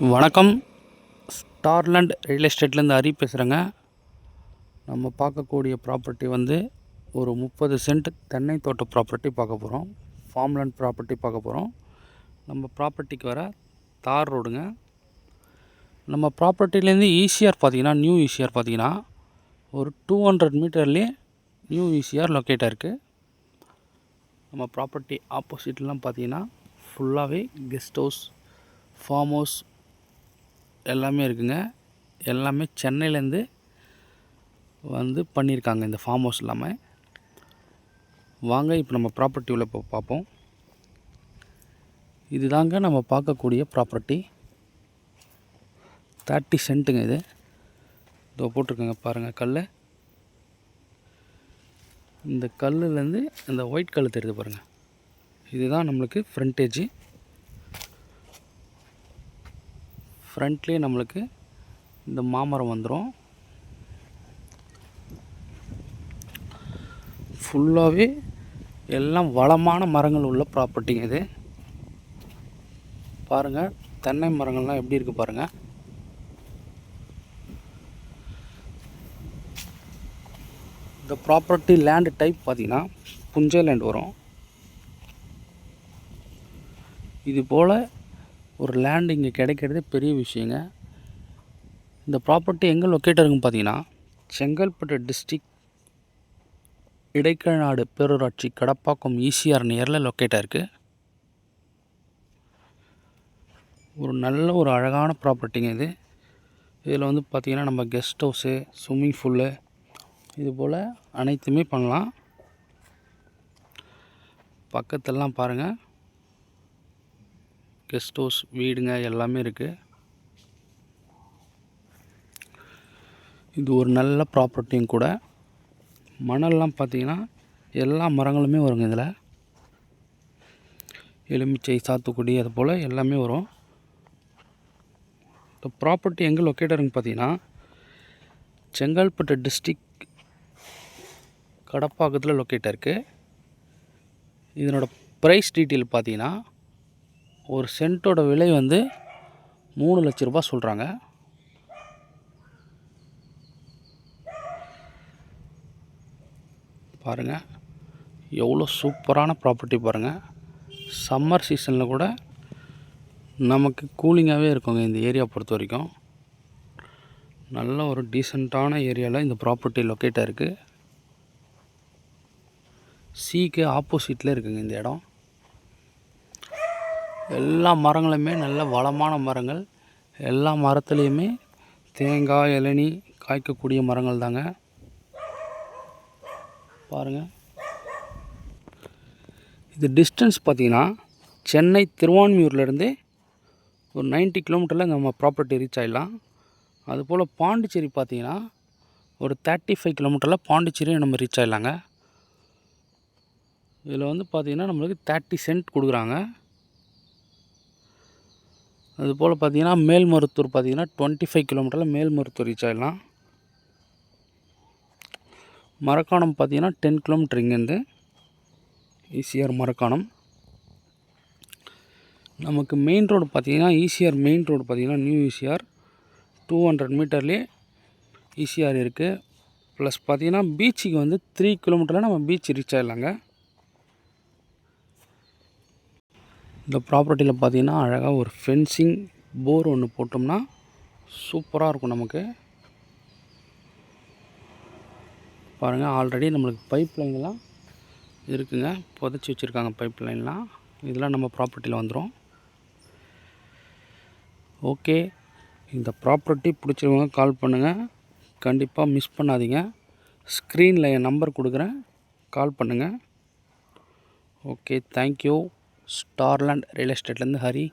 வணக்கம். ஸ்டார்லேண்ட் ரியல் எஸ்டேட்லேருந்து ஹரி பேசுகிறேங்க நம்ம பார்க்கக்கூடிய ப்ராப்பர்ட்டி வந்து ஒரு முப்பது சென்ட் தென்னை தோட்ட ப்ராப்பர்ட்டி பார்க்க போகிறோம் ஃபார்ம்லேண்ட் ப்ராப்பர்ட்டி பார்க்க போகிறோம் நம்ம ப்ராப்பர்ட்டிக்கு வர தார் ரோடுங்க நம்ம ப்ராப்பர்ட்டிலேருந்து ஈசிஆர் பார்த்தீங்கன்னா நியூ ஈசிஆர் பார்த்தீங்கன்னா ஒரு டூ ஹண்ட்ரட் மீட்டர்லேயே நியூ ஈசிஆர் லொக்கேட் இருக்குது நம்ம ப்ராப்பர்ட்டி ஆப்போசிட்லாம் பார்த்தீங்கன்னா ஃபுல்லாகவே கெஸ்ட் ஹவுஸ் ஃபார்ம் ஹவுஸ் எல்லாமே இருக்குங்க. எல்லாமே சென்னையிலேருந்து வந்து பண்ணியிருக்காங்க இந்த ஃபார்ம் ஹவுஸ் எல்லாமே. வாங்க இப்போ நம்ம ப்ராப்பர்ட்டி உள்ள இப்போ பார்ப்போம். இதுதாங்க நம்ம பார்க்கக்கூடிய ப்ராப்பர்ட்டி தேர்ட்டி சென்ட்டுங்க இது. இதோ போட்டிருக்கோங்க பாருங்கள் கல் இந்த கல்லுலேருந்து இந்த ஒயிட் கல் தெரியுது பாருங்கள் இதுதான் நம்மளுக்கு ஃப்ரண்டேஜ் ஃப்ரண்ட்லேயே நம்மளுக்கு இந்த மாமரம் வந்துடும் ஃபுல்லாகவே எல்லாம் வளமான மரங்கள் உள்ள ப்ராப்பர்ட்டிங்க இது. பாருங்கள் தென்னை மரங்கள்லாம் எப்படி இருக்குது பாருங்கள் இந்த ப்ராப்பர்ட்டி லேண்டு டைப் பார்த்திங்கன்னா புஞ்சை லேண்ட் வரும். இது போல் ஒரு லேண்ட் இங்கே கிடைக்கிறதே பெரிய விஷயங்க. இந்த ப்ராப்பர்ட்டி எங்கே லொக்கேட் இருக்குன்னு பார்த்தீங்கன்னா செங்கல்பட்டு டிஸ்ட்ரிக் இடைக்கநாடு பேரூராட்சி கடப்பாக்கம் ஈசிஆர் நியரில் லொக்கேட்டாக இருக்குது ஒரு நல்ல ஒரு அழகான ப்ராப்பர்ட்டிங்க இது. இதில் வந்து பார்த்திங்கன்னா நம்ம கெஸ்ட் ஹவுஸு ஸ்விம்மிங் ஃபூலு இது போல் அனைத்துமே பண்ணலாம். பக்கத்துலலாம் பாருங்கள் கெஸ்ட் ஹவுஸ் வீடுங்க எல்லாமே இருக்குது இது ஒரு நல்ல ப்ராப்பர்ட்டியும் கூட. மணல்லாம் பார்த்தீங்கன்னா எல்லா மரங்களுமே வருங்க இதில். எலுமிச்சை சாத்துக்குடி அது போல் எல்லாமே வரும். இந்த ப்ராப்பர்ட்டி எங்கே லொக்கேட்டருங்க பார்த்திங்கன்னா பார்த்தீங்கன்னா செங்கல்பட்டு டிஸ்ட்ரிக் கடப்பாக்கத்தில் லொக்கேட்டாக இருக்குது இதனோட ப்ரைஸ் டீட்டெயில் பார்த்தீங்கன்னா ஒரு சென்ட்டோட விலை வந்து மூணு லட்ச ரூபாய் சொல்கிறாங்க பாருங்கள் எவ்வளோ சூப்பரான ப்ராப்பர்ட்டி பாருங்கள் சம்மர் சீசனில் கூட நமக்கு கூலிங்காகவே இருக்குங்க இந்த ஏரியா பொறுத்த வரைக்கும். நல்ல ஒரு டீசெண்டான ஏரியாவில் இந்த ப்ராப்பர்ட்டி லொக்கேட்டாக இருக்குது சீக்கு ஆப்போசிட்டில் இருக்குங்க இந்த இடம். எல்லா மரங்களுமே நல்ல வளமான மரங்கள். எல்லா மரத்துலேயுமே தேங்காய் இளநி காய்க்கக்கூடிய மரங்கள் தாங்க. பாருங்கள் இது டிஸ்டன்ஸ் பார்த்திங்கன்னா சென்னை திருவான்மியூர்லேருந்து ஒரு 90 கிலோமீட்டரில் நம்ம ப்ராப்பர்ட்டி ரீச் ஆகிடலாம் அதுபோல் பாண்டிச்சேரி பார்த்திங்கன்னா ஒரு தேர்ட்டி ஃபைவ் கிலோமீட்டரில் பாண்டிச்சேரியும் நம்ம ரீச் ஆகிடலாங்க இதில் வந்து பார்த்திங்கன்னா நம்மளுக்கு தேர்ட்டி சென்ட் கொடுக்குறாங்க. அதுபோல் பார்த்தீங்கன்னா மேல்மருத்தூர் பார்த்தீங்கன்னா டுவெண்ட்டி ஃபைவ் கிலோமீட்டரில் மேல்மருத்தூர் ரீச் ஆகிடலாம் மரக்காணம் பார்த்தீங்கன்னா டென் கிலோமீட்டர் இங்கேருந்து ஈசிஆர் மரக்காணம். நமக்கு மெயின் ரோடு பார்த்திங்கன்னா ஈசிஆர் மெயின் ரோடு பார்த்திங்கன்னா நியூ ஈசிஆர். டூ ஹண்ட்ரட் மீட்டர்லேயே ஈசிஆர் இருக்குது ப்ளஸ் பார்த்தீங்கன்னா பீச்சுக்கு வந்து த்ரீ கிலோமீட்டரில் நம்ம பீச் ரீச் ஆகிடலாங்க இந்த ப்ராப்பர்ட்டியில் பார்த்தீங்கன்னா அழகாக ஒரு ஃபென்சிங் போர் ஒன்று போட்டோம்னா சூப்பராக இருக்கும் நமக்கு. பாருங்கள் ஆல்ரெடி நம்மளுக்கு பைப் லைன்லாம் இருக்குங்க. புதைச்சி வச்சுருக்காங்க பைப் லைன்லாம். இதெல்லாம் நம்ம ப்ராப்பர்ட்டியில் வந்துடும் ஓகே இந்த ப்ராப்பர்ட்டி பிடிச்சவங்க கால் பண்ணுங்கள் கண்டிப்பாக மிஸ் பண்ணாதீங்க. ஸ்க்ரீனில் என் நம்பர் கொடுக்குறேன். கால் பண்ணுங்கள் okay thank you Starland real எஸ்டேட்லேருந்து Hari